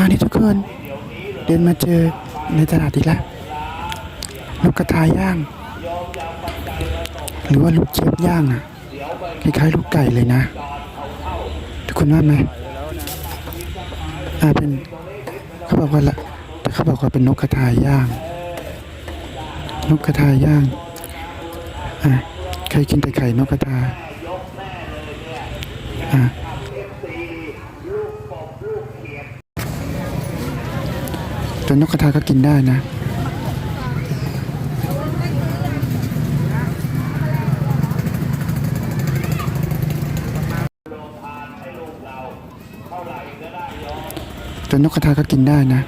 านี่ทุกคน เดินมาเจอในตลาดอีกแล้วนกกระทาย่าง หรือว่าลูกเจี๊ยบย่างอะคล้ายๆลูกไก่เลยนะ ทุกคนว่าไหมอ่าเป็นเขาบอกว่าละแต่เขาบอกว่าเป็นนกกระทาย่าง นกกระทาย่างอะเคยกินแต่ไข่นกกระทาอะ แต่นกกระทาก็กินได้นะแต่นกกระทาก็กินได้นะ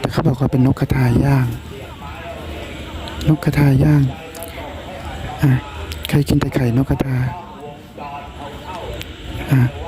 แต่เขาบอกว่าเป็นนกกระทาย่าง นกกระทาย่างอะเคยกินแต่ไข่นกกระทาอะ